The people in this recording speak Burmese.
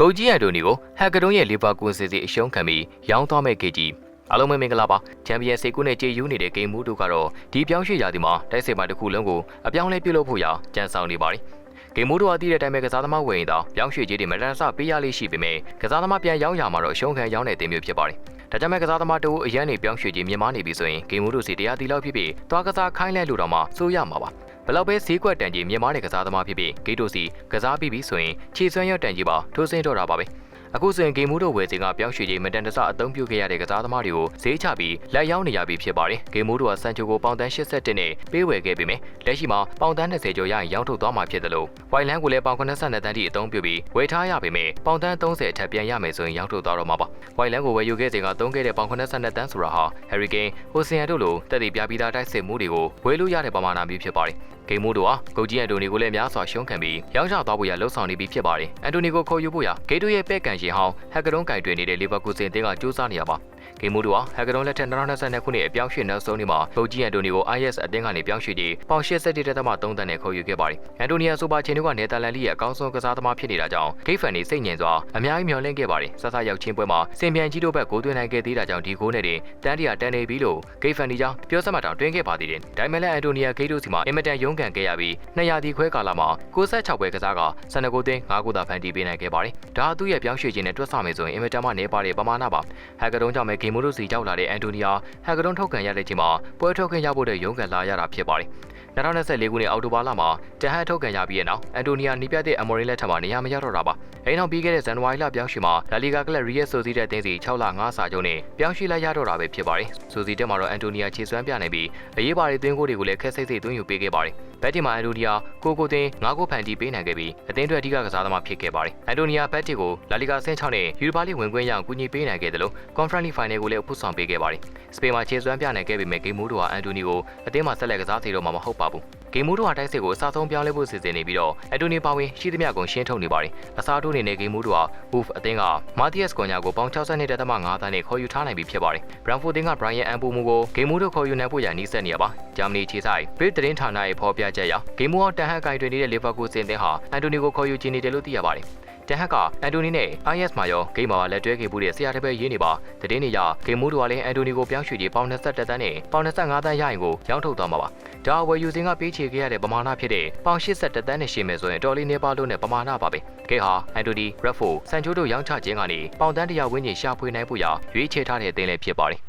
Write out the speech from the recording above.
ဂုတ်ကြီးအန်တိုနီကိုဟက်ကာဒွန်ရဲ့လီဗာပူးစစ်စစ်အရှုံးခံပြီးရောင်းသွားမဲ့ကေကြီးအားလုံးပဲမင်္ဂလာပါချန်ပီယံစိတ်ကူးနဲ့ကြေယူနေတဲ့ဂိမ်းမူတို့ကတော့ဒီပြောင်းရွှေ့ရာသီမှာတိုက်စစ်မှတစ်ခုလုံးကိုအပြောင်းလဲပြုလုပ်ဖို့ရာကြံဆောင်နေပါတယ်ဂိမ်းမူတို့အသည့်တဲ့အတိုင်းပဲကစားသမားဝင်ရင်တော့ပြောင်းရွှေ့ကြီးတွေမတန်ဆပေးရလေးရှိပေမဲ့ကစားသမားပြန်ရောင်းရမှာတော့အရှုံးခံရောင်းတဲ့တင်မျိုးဖြစ်ပါတယ်ဒါကြောင့်မဲ့ကစားသမားတို့အရန်နေပြောင်းရွှေ့ကြီးမြင်မာနေပြီဆိုရင်ဂိမ်းမူတို့စီတရားတီလောက်ဖြစ်ဖြစ်သွားကစားခိုင်းလဲလို့တော့မှစိုးရမှာပါ ဘလောက်ပဲဈေးကွက်တန်ကြီးမြန်မာနယ်ကစားသမားဖြစ်ဖြစ်ဂိတ်တို့စီကစားပြီးပြီဆိုရင်ခြေစွမ်းရတန်ကြီးပါထိုးစင်းတော့တာပါပဲ အခုဆိုရင်ဂိမ်းမူတို့ဝယ်စဉ်ကပြောင်းရွှေ့ကြီးမတန်တဆအသုံးပြုခဲ့ရတဲ့ကစားသမားတွေကိုဈေးချပြီးလက်ရောက်နေရပြီဖြစ်ပါတယ်ဂိမ်းမူတို့ကစန်ချိုကိုပေါင်တန်း87နဲ့ပေးဝယ်ခဲ့ပေမဲ့လက်ရှိမှာပေါင်တန်း20ကျော်ရရင်ရောင်းထုတ်သွားမှာဖြစ်တယ်လို့ဝိုင်လန်ကိုလည်းပေါင်82တန်းထိအသုံးပြုပြီးဝယ်ထားရပေမဲ့ပေါင်တန်း30အထက်ပြန်ရမယ်ဆိုရင်ရောင်းထုတ်သွားတော့မှာပါဝိုင်လန်ကိုဝယ်ယူခဲ့စဉ်ကသုံးခဲ့တဲ့ပေါင်82တန်းဆိုတာဟာဟယ်ရီကိန်းဟိုဆီယန်တို့လိုတက်တည်ပြပြီးသားတိုက်စစ်မှုတွေကိုဝယ်လို့ရတဲ့ပမာဏမျိုးဖြစ်ပါတယ်ဂိမ်းမိုးတို့ဟာဂုတ်ကြီးအန်တိုနီကိုလည်းများစွာရှုံးခံပြီးရောင်းချသွားဖို့ရလှုံ့ဆော်နေပြီဖြစ်ပါတယ်။အန်တိုနီကိုခေါ်ယူဖို့ရဂိတ်တို့ရဲ့ပဲ့ကန်ရှင်ဟောင်းဟက်ကရွန်ကင်တွင်နေတဲ့လီဗာပူးစင်တင်းကစူးစမ်းနေရပါဂိမ်းမိုးတို့ဟာဟက်ကရွန်လက်ထက်2022ခုနှစ်အပြောင်းရွှေ့နောက်ဆုံးနေ့မှာဂုတ်ကြီးအန်တိုနီကို IS အသင်းကနေပြောင်းရွှေ့ပြီးပေါင်87.3တန်းနဲ့ခေါ်ယူခဲ့ပါတယ်။အန်တိုနီယာဆိုပါချင်းတို့ကနယ်သာလန်လိရဲ့အကောင်းဆုံးကစားသမားဖြစ်နေတာကြောင့်ဂိတ်ဖန်နေစိတ်ငြိမ်စွာအများကြီးမျှော်လင့်ခဲ့ပါတယ်။ဆဆရောက်ချင်းပွဲမှာစင်ပြန်ကြီးတို့ဘက်ဂိုးသွင်းနိုင်ခဲ့သေးတာကြောင့်ဒီဂိုးနဲ့တင်တန်းတရာတန်နေပြီလို့ဂိတ်ဖန်ဒီကြောင့်ပြောစမှတ်တောင်တွင်းခဲ့ပါသေးတယ်။ဒါပေမဲ့လည်းအန်တိုနီယာဂိတ်တို့စီမှာအင်မတန်ရုန်းကန်ခဲ့ရပြီး200ဒီခွဲကာလမှာ66ပွဲကစားက12ဂိုးသွင်း5ဂိုးသာဖန်တီးပေးနိုင်ခဲ့ပါတယ်။ဒါဟာသူ့ရဲ့ပြောင်းရွှေ့ခြင်းနဲ့တွက်ဆမယ်ဆိုရင်အင်မတန်မှနေပါတဲ့ပမာဏပါ။ဟက်ကာဒုံကြောင့်ပဲဂိမ်းမိုးတို့စီရောက်လာတဲ့အန်တိုနီယာဟက်ကာဒုံထုတ်ကန်ရတဲ့ချိန်မှာပွဲထုတ်ခင်ရဖို့တဲ့ရုန်းကန်လာရတာဖြစ်ပါတယ်။ 2024ခုနှစ်အောက်တိုဘာလမှာတဟန်ထုတ်ကန်ရပြီးတဲ့နောက်အန်တိုနီယာနီးပြတဲ့အမော်ရီလက်ထက်မှာနေရာမရတော့တာပါ။အဲဒီနောက်ပြီးခဲ့တဲ့ဇန်နဝါရီလပြောင်းရွှေ့မှာလာလီဂါကလပ်ရီယက်ဆိုစီတဲ့အသင်းစီ6လ5စာချုပ်နဲ့ပြောင်းရွှေ့လိုက်ရတော့တာပဲဖြစ်ပါတယ်။ဆိုစီတက်မှာတော့အန်တိုနီယာခြေစွမ်းပြနိုင်ပြီးအရေးပါတဲ့သွင်းကိုတွေကိုလည်းခက်စိတ်စိတ်သွင်းယူပေးခဲ့ပါတယ်။ဘက်တီမှာအန်တိုနီယာကိုကိုတင်၅ကိုဖန်တီးပေးနိုင်ခဲ့ပြီးအသင်းတွေအဓိကကစားသမားဖြစ်ခဲ့ပါတယ်။အန်တိုနီယာဘက်တီကိုလာလီဂါဆင်း6နဲ့ယူရိုပါလိဝင်ခွင့်ရအောင်ကူညီပေးနိုင်ခဲ့တယ်လို့ကွန်ဖရင့်လီဖိုင်နယ်ကိုလည်းဖုဆောင်ပေးခဲ့ပါတယ်။စပိန်မှာခြေစွမ်းပြနိုင်ခဲ့ပေမဲ့ဂိမ်းမိုးတို့ဟာအန်တိုနီကိုအသင်းမှာဆက်လက်ကစားစီတော့မှာမဟုတ်ပါဘူး။ဂိမ်းမိုးတို့ဟာတိုက်စစ်ကိုအစားဆုံးပြောင်းလဲဖို့စီစဉ်နေပြီးတော့အန်တိုနီပါဝင်ရှိသမျှကုန်ရှင်းထုတ်နေပါတယ်။အစားထိုးနေတဲ့ဂိမ်းမိုးတို့ဟာ Wolf အသင်းကမာတီယက်စ်ကွန်ညာကိုပေါင်62.5တန်းနဲ့ခေါ်ယူထားနိုင်ပြီဖြစ်ပါတယ်။ Brentford အသင်းက Brian Mbeumo ကိုဂိမ်းမိုးတို့ခေါ်ယူနိုင်ဖို့ရန်နှီးစက်နေရပါ။ဂျာမနီခြေဆိုင်ဘေးသတင်းဌာနရဲ့ဖော်ပြချက်အရဂိမ်းမိုးအောင်တန်ဟန်ကင်တွင်နေတဲ့လီဗာပူးစင်သင်းဟာအန်တိုနီကိုခေါ်ယူချင်နေတယ်လို့သိရပါတယ်။တန်ဟက်ကအန်တိုနီနဲ့ IS မှာရောဂိမ်းမှာလက်တွဲခဲ့မှုတဲ့ဆရာတစ်ပည့်ရေးနေပါတည်င်းနေရဂိမ်းမိုးတို့ကလည်းအန်တိုနီကိုပြောင်းရွှေ့ပြီးပေါင်21တန်းနဲ့ပေါင်25တန်းရရင်ကိုရောင်းထုတ်သွားမှာပါ ဒါဝယ်ယူစင်ကပေးချေခဲ့ရတဲ့ပမာဏဖြစ်တဲ့ပေါင်81တန်းနဲ့ရှင်းမယ်ဆိုရင်တော်လီနေပါလို့နဲ့ပမာဏပါပဲဂိတ်ဟာအန်တိုနီရက်ဖိုဆန်ချိုတို့ရောင်းချခြင်းကနေပေါင်တန်းတရာဝင်းကျင်ရှာဖွေနိုင်ဖို့ရာရွေးချယ်ထားတဲ့အသင်းလည်းဖြစ်ပါတယ်